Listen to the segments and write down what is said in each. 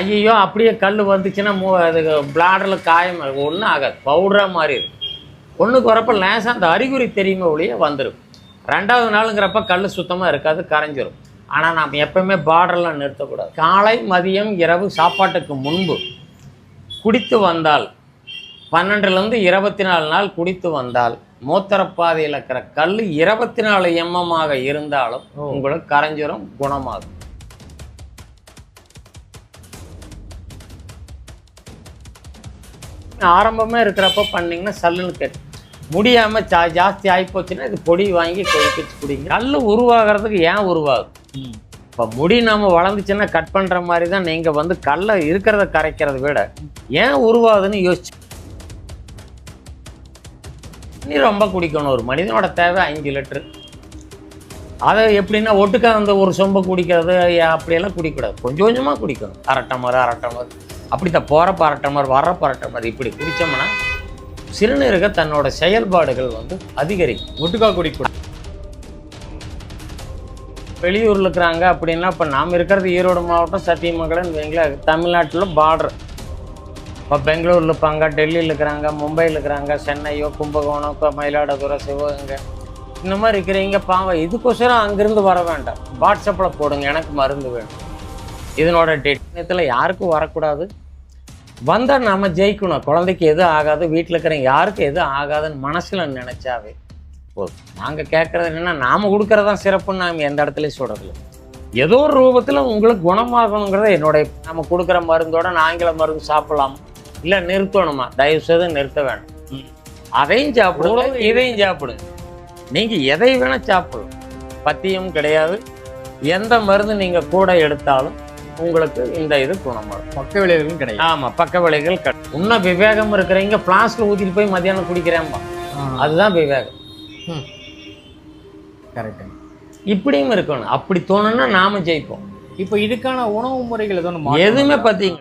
ஐயோ அப்படியே கல் வந்துச்சுன்னா மூ அது பிளாடரில் காயம் ஒன்றும் ஆகாது. பவுடராக மாறி இருக்கும். ஒன்றுக்கு வரப்ப லேசாக அந்த அறிகுறி தெரியுமே ஒழிய வந்துடும் ரெண்டாவது நாளுங்கிறப்ப கல் சுத்தமாக இருக்காது கரைஞ்சிரும். ஆனால் நாம் எப்பவுமே பார்டர்லாம் நிறுத்தக்கூடாது. காலை மதியம் இரவு சாப்பாட்டுக்கு முன்பு குடித்து வந்தால் பன்னெண்டுலேருந்து இருபத்தி நாலு நாள் குடித்து வந்தால் மூத்திரப்பாதையில் இருக்கிற கல் இருபத்தி நாலு எம்எம்மாக இருந்தாலும் உங்களுக்கு கரைஞ்சிரும் குணமாகும். ஆரம்பமே இருக்கிறப்ப பண்ணீங்கன்னா சல்லுன்னு கேட்டு. முடியாமல் ஜா ஜாஸ்தி ஆகிப்போச்சுன்னா இது பொடி வாங்கி கொதிச்சு குடிங்க. கல் உருவாகிறதுக்கு ஏன் உருவாகுது இப்போ முடி நம்ம வளர்ந்துச்சுன்னா கட் பண்ணுற மாதிரி தான் நீங்கள் வந்து கல்லை இருக்கிறத கரைக்கிறத விட ஏன் உருவாகுதுன்னு யோசிச்சு தண்ணி ரொம்ப குடிக்கணும். ஒரு மனிதனோட தேவை அஞ்சு லிட்டரு. அதை எப்படின்னா ஒட்டுக்கா அந்த ஒரு சொம்பை குடிக்கிறது அப்படியெல்லாம் குடிக்கக்கூடாது கொஞ்சம் கொஞ்சமாக குடிக்கணும். அரை டம்ளர் அரை டம்ளர் அப்படி தான் போகிறப்ப அரை டம்ளர் வர்றப்ப அரை டம்ளர் இப்படி குடித்தோம்னா சிறுநீரக தன்னோட செயல்பாடுகள் வந்து அதிகரிக்கும். ஒட்டுக்கா குடிக்கூடாது வெளியூரில் இருக்கிறாங்க அப்படின்னா இப்போ நாம் இருக்கிறது ஈரோடு மாவட்டம் சத்தியமங்கலம் வைங்களேன் தமிழ்நாட்டில் பார்டர் இப்போ பெங்களூரில் இருப்பாங்க டெல்லியில் இருக்கிறாங்க மும்பையில் இருக்கிறாங்க சென்னையோ கும்பகோணம் இப்போ மயிலாடுதுறை சிவகங்கை இந்த மாதிரி இருக்கிறீங்க பாவம் இதுக்கோசரம் அங்கேருந்து வர வேண்டாம். வாட்ஸ்அப்பில் போடுங்க எனக்கு மருந்து வேணும். இதனோட டேட் யாருக்கும் வரக்கூடாது. வந்தால் நம்ம ஜெயிக்கணும். குழந்தைக்கு எதுவும் ஆகாது வீட்டில் இருக்கிறவங்க யாருக்கும் எதுவும் ஆகாதுன்னு மனசில் நினச்சாவே போதும். நாங்கள் கேட்குறது என்னென்னா நாம் கொடுக்குறதான் சிறப்புன்னு நாம் எந்த இடத்துலையும் சொல்கிறதில்ல ஏதோ ஒரு ரூபத்தில் உங்களுக்கு குணமாகணுங்கிறத என்னுடைய நம்ம கொடுக்குற மருந்தோட ஆங்கில மருந்து சாப்பிடலாம். இல்லை நிறுத்தணுமா? தயவு செய்து நிறுத்த வேண்டாம் அதையும் சாப்பிடுங்க இதையும் சாப்பிடுங்க. நீங்கள் எதை வேணால் சாப்பிடலாம். பத்தியம் கிடையாது. எந்த மருந்து நீங்கள் கூட எடுத்தாலும் உங்களுக்கு இந்த இது குணமாகும். பக்க விளைவுகளும் கிடையாது. ஆமாம் பக்க விளைவுகள் கிடையாது இன்னும் விவேகம் இருக்கிறவங்க ஃப்ளாஸ்கில் ஊற்றிட்டு போய் மத்தியானம் குடிக்கிறேன்பா அதுதான் விவேகம். கரெக்ட் இப்படியும் இருக்கணும். அப்படி தோணுன்னா நாம ஜெயிப்போம். இப்போ இதுக்கான உணவு முறைகள் எதுவும் எதுவுமே? பார்த்தீங்க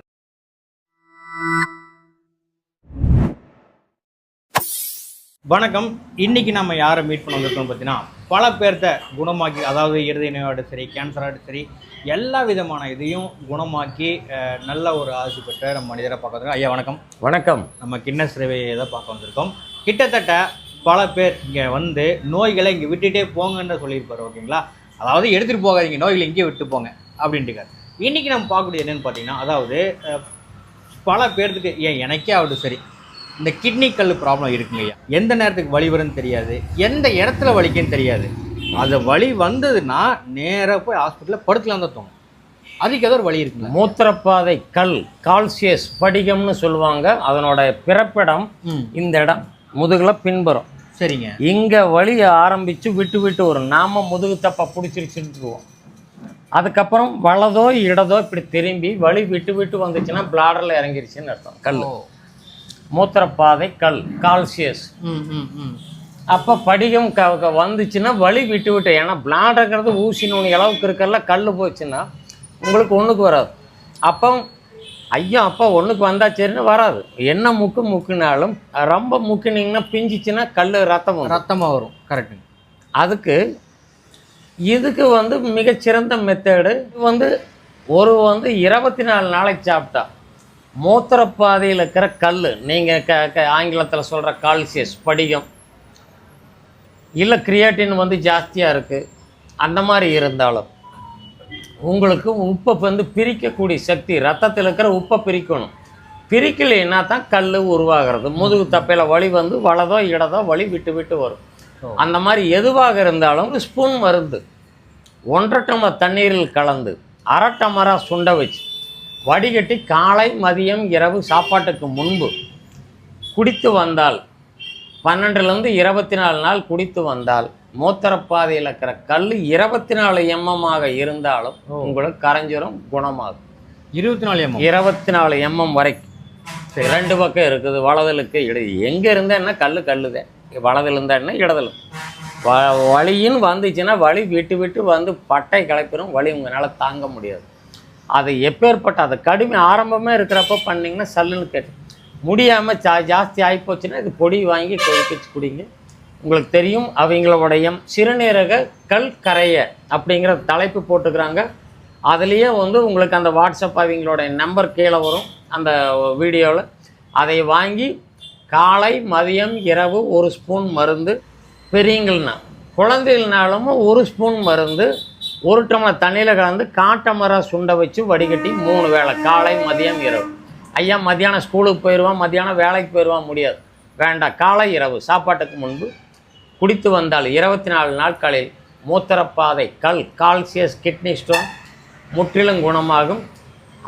வணக்கம். இன்னைக்கு நம்ம யாரை மீட் பண்ண வந்திருக்கோம் பார்த்தீங்கன்னா பல பேர்த்த குணமாக்கி அதாவது இருதய நோயாகட்டும் சரி கேன்சராகட்டும் சரி எல்லா விதமான இதையும் குணமாக்கி நல்ல ஒரு ஆசி பெற்ற நம்ம மனிதரை பார்க்க வந்திருக்கோம். ஐயா வணக்கம். வணக்கம். நம்ம கின்னஸ் சேவையை தான் பார்க்க வந்திருக்கோம். கிட்டத்தட்ட பல பேர் இங்கே வந்து நோய்களை இங்கே விட்டுட்டே போங்கன்னு சொல்லியிருப்பாரு ஓகேங்களா? அதாவது எடுத்துகிட்டு போகாதீங்க நோய்களை இங்கே விட்டு போங்க அப்படின்ட்டுக்காரு இன்றைக்கி நம்ம பார்க்கக்கூடிய என்னென்னு பார்த்தீங்கன்னா அதாவது பல பேர்த்துக்கு ஏன் எனக்கே ஆகட்டும் சரி இந்த கிட்னி கல் ப்ராப்ளம் இருக்குங்க ஐயா. எந்த நேரத்துக்கு வலி வரும்னு தெரியாது. எந்த இடத்துல வலிக்குன்னு தெரியாது. அது வலி வந்ததுன்னா நேராக போய் ஹாஸ்பிட்டலில் படுத்துலாம் தான் தோணும். அதுக்கு ஏதோ ஒரு வழி இருக்குங்களா மூத்திரப்பாதை கல் கால்சியஸ் படிகம்னு சொல்லுவாங்க. அதனோட பிறப்பிடம் இந்த இடம். முதுகுல பின்புறம். சரிங்க. இங்க வலிய ஆரம்பிச்சு விட்டு விட்டு வரும். நாம முதுகு தப்ப பிடிச்சிருச்சுருவோம் அதுக்கப்புறம் வலதோ இடதோ இப்படி திரும்பி வலி விட்டு விட்டு வந்துச்சுன்னா பிளாடர்ல இறங்கிருச்சுன்னு அர்த்தம். கல் மூத்திரப்பாதை கல் கால்சியஸ். அப்போ படிகம் க வந்துச்சுன்னா வலி விட்டு விட்டு ஏன்னா பிளாடுங்கிறது ஊசி நுனி அளவுக்கு இருக்கறல கல் போச்சுன்னா உங்களுக்கு ஒன்றுக்கு வராது. அப்போ ஐயா அப்பா ஒன்றுக்கு வந்தா சரின்னு வராது. என்ன முக்கு முக்குனாலும் ரொம்ப முக்குனீங்கன்னா பிஞ்சிச்சுன்னா கல் ரத்தம் வரும். ரத்தமாக வரும் கரெக்டுங்க அதுக்கு இதுக்கு வந்து மிகச்சிறந்த மெத்தேடு வந்து ஒரு வந்து இருபத்தி நாலு நாளைக்கு சாப்பிட்டா மூத்திரப்பாதையில் இருக்கிற கல் நீங்கள் க க ஆங்கிலத்தில் சொல்கிற கால்சியஸ் படிகம். இல்லை கிரியாட்டின் வந்து ஜாஸ்தியாக இருக்குது அந்த மாதிரி இருந்தாலும் உங்களுக்கு உப்பை வந்து பிரிக்கக்கூடிய சக்தி ரத்தத்தில் இருக்கிற உப்பை பிரிக்கணும். பிரிக்கலைன்னா தான் கல் உருவாகிறது. முதுகு தப்பையில் வலி வந்து வலதோ இடதோ வலி விட்டு விட்டு வரும். அந்த மாதிரி எதுவாக இருந்தாலும் ஒரு ஸ்பூன் மருந்து. ஒன்றரை டம்ளர் தண்ணீரில் கலந்து அரை டம்ளராக சுண்ட வச்சு வடிகட்டி காலை மதியம் இரவு சாப்பாட்டுக்கு முன்பு குடித்து வந்தால் பன்னெண்டுலேருந்து இருபத்தி நாலு நாள் குடித்து வந்தால் மூத்திரப்பாதையில் இருக்கிற கல் இருபத்தி நாலு எம்எம்மாக இருந்தாலும். உங்களுக்கு கரைஞ்சிரும் குணமாகும். இருபத்தி நாலு எம்எம். இருபத்தி நாலு எம்எம் வரைக்கும். ரெண்டு பக்கம் இருக்குது வலதலுக்கு இடது எங்கே இருந்தா என்ன? கல் கல்லுதே. வலதில் இருந்தா என்ன? இடதுல வ வலின்னு வந்துச்சுன்னா வலி விட்டு விட்டு வந்து பட்டை கிளப்பிடும் வலி உங்களால் தாங்க முடியாது. அதை எப்பேற்பட்ட அதை கடுமை ஆரம்பமே இருக்கிறப்ப பண்ணிங்கன்னா சல்லுன்னு கேட்டு முடியாமல் ஜா ஜாஸ்தி ஆகிப்போச்சுன்னா இது பொடி வாங்கி கொதிப்பிச்சு குடிங்க. உங்களுக்கு தெரியும் அவங்களுடைய சிறுநீரக கல் கரைய அப்படிங்கிற தலைப்பு போட்டுக்கிறாங்க. அதுலேயே வந்து உங்களுக்கு அந்த வாட்ஸ்அப் அவங்களோட நம்பர் கீழே வரும் அந்த வீடியோவில் அதை வாங்கி காலை மதியம் இரவு ஒரு ஸ்பூன் மருந்து பெரியங்கள்னா குழந்தைகள்னாலும் ஒரு ஸ்பூன் மருந்து ஒரு டம்ளர் தண்ணியில் கலந்து காட்டமரம் சுண்டை வச்சு வடிகட்டி மூணு வேளை காலை மதியம் இரவு. ஐயா மதியானம் ஸ்கூலுக்கு போயிடுவான் மதியானம் வேலைக்கு போயிடுவான் முடியாது. வேண்டாம் காலை இரவு. சாப்பாட்டுக்கு முன்பு குடித்து வந்தால் இருபத்தி நாலு நாட்களில் மூத்திரப்பாதை கல் கால்சியஸ் கிட்னி ஸ்டோன் முற்றிலும் குணமாகும்.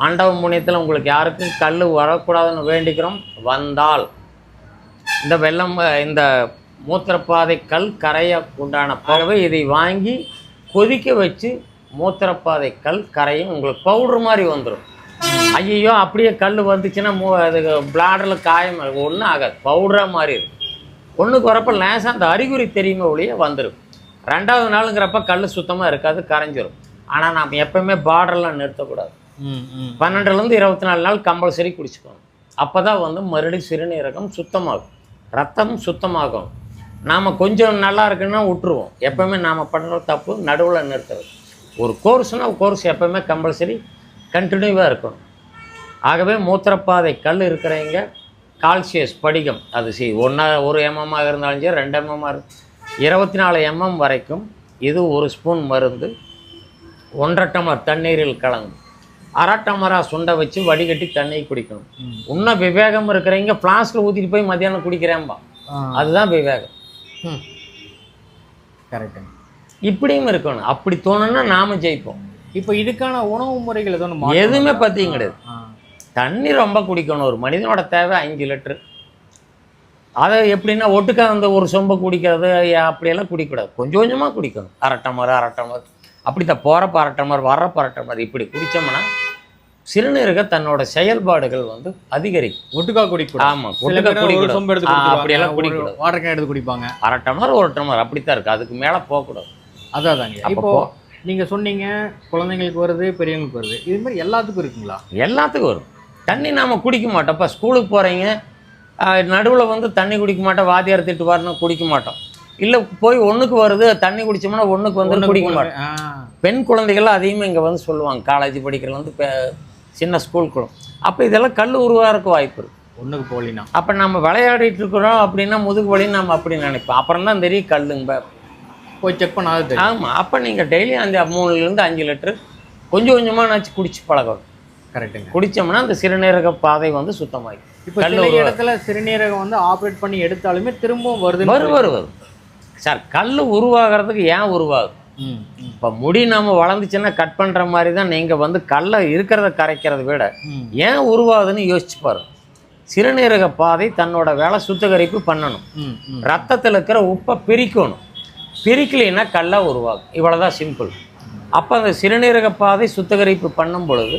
ஆண்டவ முனியத்தில் உங்களுக்கு யாருக்கும் கல் வரக்கூடாதுன்னு வேண்டிக்கிறோம். வந்தால் இந்த வெள்ளம் இந்த மூத்திரப்பாதை கல் கரைய உண்டான பறவை இதை வாங்கி கொதிக்க வச்சு மூத்திரப்பாதை கல் கரையும் உங்களுக்கு பவுடர் மாதிரி வந்துடும் ஐயோ அப்படியே கல் வந்துச்சுன்னா மூ அது பிளாடரில் காயம் ஒன்றும் ஆகாது. பவுடராக மாதிரி இருக்கும். ஒன்றுக்கு வரப்போ லேசாக அந்த அறிகுறி தெரியுமே ஒழிய வந்துடும் ரெண்டாவது நாளுங்கிறப்ப கல் சுத்தமாக இருக்காது கரைஞ்சிரும். ஆனால் நாம் எப்பவுமே பார்டர்லாம் நிறுத்தக்கூடாது. பன்னெண்டுலேருந்து இருபத்தி நாலு நாள் கம்பல்சரி குடிச்சுக்கணும். அப்போ தான் வந்து மறுபடியும் சிறுநீரகம் சுத்தமாகும். ரத்தம் சுத்தமாகும். நாம் கொஞ்சம் நல்லா இருக்குன்னா விட்டுருவோம். எப்பவுமே நாம் பண்ணுற தப்பு நடுவில் நிறுத்துறது. ஒரு கோர்ஸ்னால் கோர்ஸ் எப்பவுமே கம்பல்சரி கண்டினியூவாக இருக்கணும். ஆகவே மூத்திரப்பாதை கல் இருக்கிறவங்க கால்சியஸ் படிகம் அது சி ஒன்றா ஒரு எம்எம்மாக இருந்தாலும் சரி ரெண்டு எம்எம்மாக இரு இருபத்தி நாலு எம்எம் வரைக்கும் இது ஒரு ஸ்பூன் மருந்து ஒன்றரை டம்ளர் தண்ணீரில் கலந்து அரை டம்ளராக சுண்டை வச்சு வடிகட்டி தண்ணி குடிக்கணும். இன்னும் விவேகம் இருக்கிறவங்க ஃப்ளாஸ்கில் ஊற்றிட்டு போய் மத்தியானம் குடிக்கிறேன்பா அதுதான் விவேகம். கரெக்டுங்க இப்படியும் இருக்கணும். அப்படி தோணுன்னா நாம ஜெயிப்போம். இப்போ இதுக்கான உணவு முறைகள் எதுவும் எதுவுமே பற்றியும் கிடையாது. தண்ணி ரொம்ப குடிக்கணும். ஒரு மனிதனோட தேவை அஞ்சு லிட்டரு. அதை எப்படின்னா ஒட்டுக்கா அந்த ஒரு சொம்பை குடிக்கிறது அப்படியெல்லாம் குடிக்கக்கூடாது கொஞ்சம் கொஞ்சமாக குடிக்கணும். அரை டம்ளர் அரை டம்ளர் அப்படி தான் போகிறப்ப அரை டம்ளர் வர்றப்ப அரை டம்ளர் இப்படி குடித்தோம்னா சிறுநீரக தன்னோட செயல்பாடுகள் வந்து அதிகரிக்கும். ஒட்டுக்கா குடிக்கூடாது ஆமாம் ஒட்டுக்கா குடிக்கக்கூடாது சொம்பு எடுத்து அப்படியெல்லாம் வாட்டர் கேன் எடுத்து குடிப்பாங்க. அரை டம்ளர் ஒரு டம்ளர் அப்படித்தான் இருக்குது அதுக்கு மேலே போகக்கூடாது. அதான் அப்போ இப்போ நீங்க சொன்னீங்க குழந்தைங்களுக்கு வருது பெரியவங்களுக்கு வருது. இது மாதிரி எல்லாத்துக்கும் இருக்குங்களா? எல்லாத்துக்கும் வரும். தண்ணி நாம் குடிக்க மாட்டோம். இப்போ ஸ்கூலுக்கு போகிறீங்க நடுவில் வந்து தண்ணி குடிக்க மாட்டோம். வாத்தியார் திட்டு வரணும் குடிக்க மாட்டோம். இல்லை போய் ஒன்றுக்கு வருது தண்ணி குடிச்சோம்னா ஒன்றுக்கு வந்து குடிக்க. மாட்டோம். பெண் குழந்தைகள் அதிகமாக இங்கே வந்து சொல்லுவாங்க. காலேஜ் படிக்கிறதுலேருந்து சின்ன ஸ்கூலுக்குள்ள அப்போ இதெல்லாம் கல் உருவாகிறதுக்கு வாய்ப்பு இருக்குது ஒண்ணுக்கு போலினா. அப்போ நம்ம விளையாடிட்டு இருக்கிறோம் அப்படின்னா முதுகு வலி நம்ம அப்படி நினைப்போம். அப்புறம் தான் தெரியும் கல்லுங்க. போய் செக் பண்ணாத ஆமாம் அப்போ நீங்கள் டெய்லி அந்த மூணுலேருந்து அஞ்சு லிட்டரு கொஞ்சம் கொஞ்சமாக நாச்சு குடிச்சு பழகணும். கரெக்டுங்க குடித்தோம்னா அந்த சிறுநீரக பாதை வந்து சுத்தமாகி இப்போ சில இடத்துல சிறுநீரகம் வந்து ஆப்ரேட் பண்ணி எடுத்தாலுமே திரும்பவும் வருது வரும் வரும் சார் கல் உருவாகிறதுக்கு ஏன் உருவாகுது ம் ம், இப்போ முடி நம்ம வளர்ந்துச்சுன்னா கட் பண்ணுற மாதிரி தான் நீங்கள் வந்து கல்லை இருக்கிறத கரைக்கிறத விட ஏன் உருவாகுதுன்னு யோசிச்சு பாருங்க. சிறுநீரக பாதை தன்னோட வேலை சுத்திகரிப்பு பண்ணணும். ரத்தத்தில் இருக்கிற உப்பை பிரிக்கணும். பிரிக்கலைன்னா கல்லாக உருவாகும். இவ்வளோதான் சிம்பிள் அப்போ அந்த சிறுநீரக பாதை சுத்திகரிப்பு பண்ணும் பொழுது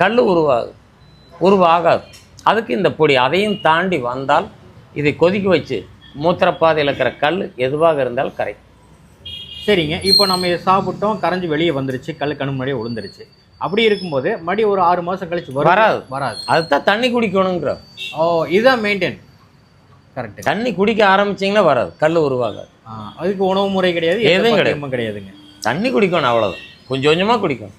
கல் உருவாகுது உருவாகாது. அதுக்கு இந்த பொடி அதையும் தாண்டி வந்தால் இதை கொதிக்க வச்சு மூத்திரப்பாதையில் இருக்கிற கல் எதுவாக இருந்தாலும் கரை சரிங்க. இப்போ நம்ம சாப்பிட்டோம் கரைஞ்சு வெளியே வந்துருச்சு கல் கண்ணு முன்னாடியே விழுந்துருச்சு அப்படி இருக்கும்போது மறுபடியும் ஒரு ஆறு மாசம் கழிச்சு வராது. வராது. அதுதான் தண்ணி குடிக்கணுங்கிற. ஓ இதுதான் மெயின்டைன் கரெக்ட் தண்ணி குடிக்க ஆரம்பிச்சிங்கன்னா வராது. கல் உருவாகாது. அதுக்கு உணவு முறை கிடையாது எதுவும் கிடையாது. கிடையாதுங்க. தண்ணி குடிக்கணும் அவ்வளோதான் கொஞ்சம் கொஞ்சமாக குடிக்கணும்.